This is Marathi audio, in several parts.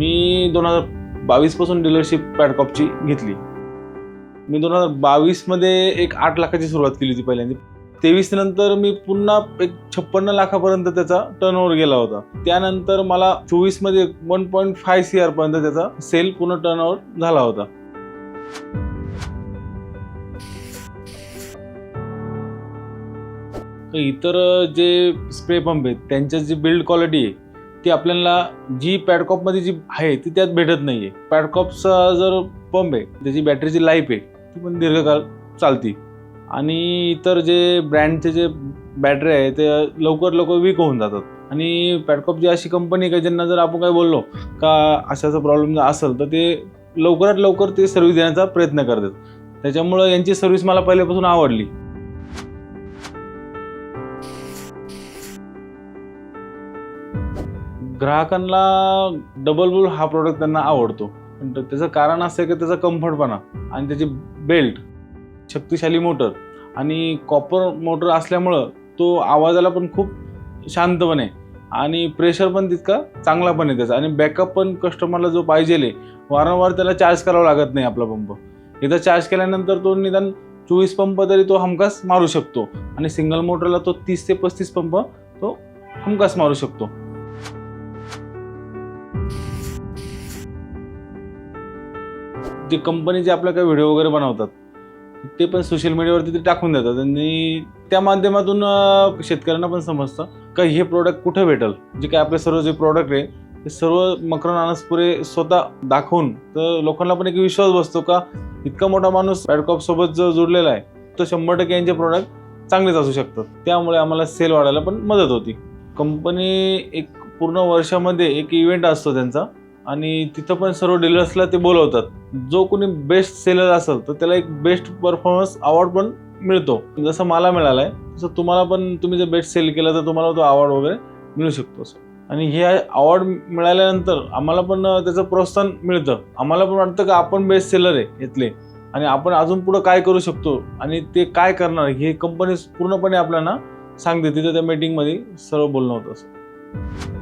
मी दोन हजार बावीसपासून डीलरशिप पॅडकॉपची घेतली. मी दोन हजार बावीसमध्ये एक आठ लाखाची सुरुवात केली होती पहिल्यांदा. तेवीस नंतर मी पुन्हा एक छप्पन्न लाखापर्यंत त्याचा टर्नओव्हर गेला होता. त्यानंतर मला चोवीसमध्ये वन पॉईंट फाय सी आरपर्यंत त्याचा सेल पूर्ण टर्नओव्हर झाला होता. इतर जे स्प्रे पंप आहेत त्यांच्या जी बिल्ड क्वालिटी आहे ती आपल्याला जी पॅडकॉपमध्ये जी आहे ती त्यात भेटत नाही आहे पॅडकॉपचा जर पंप आहे त्याची बॅटरीची लाईफ आहे ती पण दीर्घकाळ चालती. आणि इतर जे ब्रँडचे जे बॅटरी आहे ते लवकर लवकर वीक होऊन जातात. आणि पॅडकॉप जी अशी कंपनी आहे का ज्यांना जर आपण काय बोललो का अशाचा प्रॉब्लेम जर असेल तर ते लवकरात लवकर ते सर्व्हिस देण्याचा प्रयत्न करतात. त्याच्यामुळं यांची सर्व्हिस मला पहिल्यापासून आवडली. ग्राहकांना डबल बुल हा प्रोडक्ट त्यांना आवडतो. पण त्याचं कारण असं आहे की त्याचा कम्फर्टपणा आणि त्याची बेल्ट शक्तिशाली मोटर आणि कॉपर मोटर असल्यामुळं तो आवाजाला पण खूप शांतपणे आणि प्रेशर पण तितका चांगला पण आहे त्याचा आणि बॅकअप पण कस्टमरला जो पाहिजे वारंवार त्याला चार्ज करावा लागत नाही आपला पंप एकदा चार्ज केल्यानंतर तो निदान चोवीस पंप तरी तो हमखास मारू शकतो आणि सिंगल मोटरला तो तीस ते पस्तीस पंप तो हमखास मारू शकतो. जे कंपनी जे आपल्या काही व्हिडिओ वगैरे बनवतात ते पण सोशल मीडियावरती ते टाकून देतात. आणि त्या माध्यमातून शेतकऱ्यांना पण समजतं का हे प्रोडक्ट कुठं भेटल? जे काय आपले सर्व जे प्रोडक्ट आहे ते सर्व मकरन अनसपुरे स्वतः दाखवून तर लोकांना पण एक विश्वास बसतो का इतका मोठा माणूस पॅडकॉप सोबत जो जुडलेला आहे तो शंभर टक्के यांचे प्रोडक्ट चांगलेच असू शकतात. त्यामुळे आम्हाला सेल वाढायला पण मदत होती. कंपनी एक पूर्ण वर्षामध्ये एक इव्हेंट असतो त्यांचा आणि तिथं पण सर्व डीलर्सला ते बोलवतात. जो कोणी बेस्ट सेलर असेल तर त्याला एक बेस्ट परफॉर्मन्स अवॉर्ड पण मिळतो. जसं मला मिळाला आहे तसं तुम्हाला पण तुम्ही जर बेस्ट सेल केलं तर तुम्हाला तो अवॉर्ड वगैरे मिळू शकतो असं आणि हे अवॉर्ड मिळाल्यानंतर आम्हाला पण त्याचं प्रोत्साहन मिळतं. आम्हाला पण वाटतं की आपण बेस्ट सेलर आहे इथले. आणि आपण अजून पुढं काय करू शकतो आणि ते काय करणार हे कंपनी पूर्णपणे आपल्याला सांगते तिथं त्या मीटिंगमध्ये सर्व बोलणं होतं असं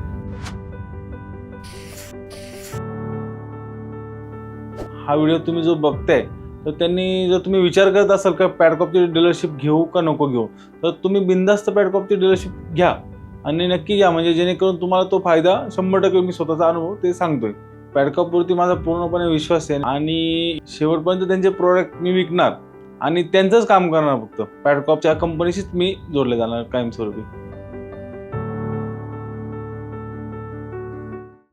हा व्हिडिओ तुम्ही जो बघताय तर त्यांनी जर तुम्ही विचार करत असाल का पॅडकॉपची डीलरशिप घेऊ का नको घेऊ तर तुम्ही बिंदास्त पॅडकॉपची डीलरशिप घ्या आणि नक्की घ्या. म्हणजे जेणेकरून तुम्हाला तो फायदा शंभर टक्के मी स्वतःचा अनुभव ते सांगतोय. पॅडकॉपवरती माझा पूर्णपणे विश्वास आहे आणि शेवटपर्यंत त्यांचे प्रोडक्ट मी विकणार आणि त्यांचंच काम करणार फक्त. पॅडकॉपच्या कंपनीशीच मी जोडले जाणार कायमस्वरूपी.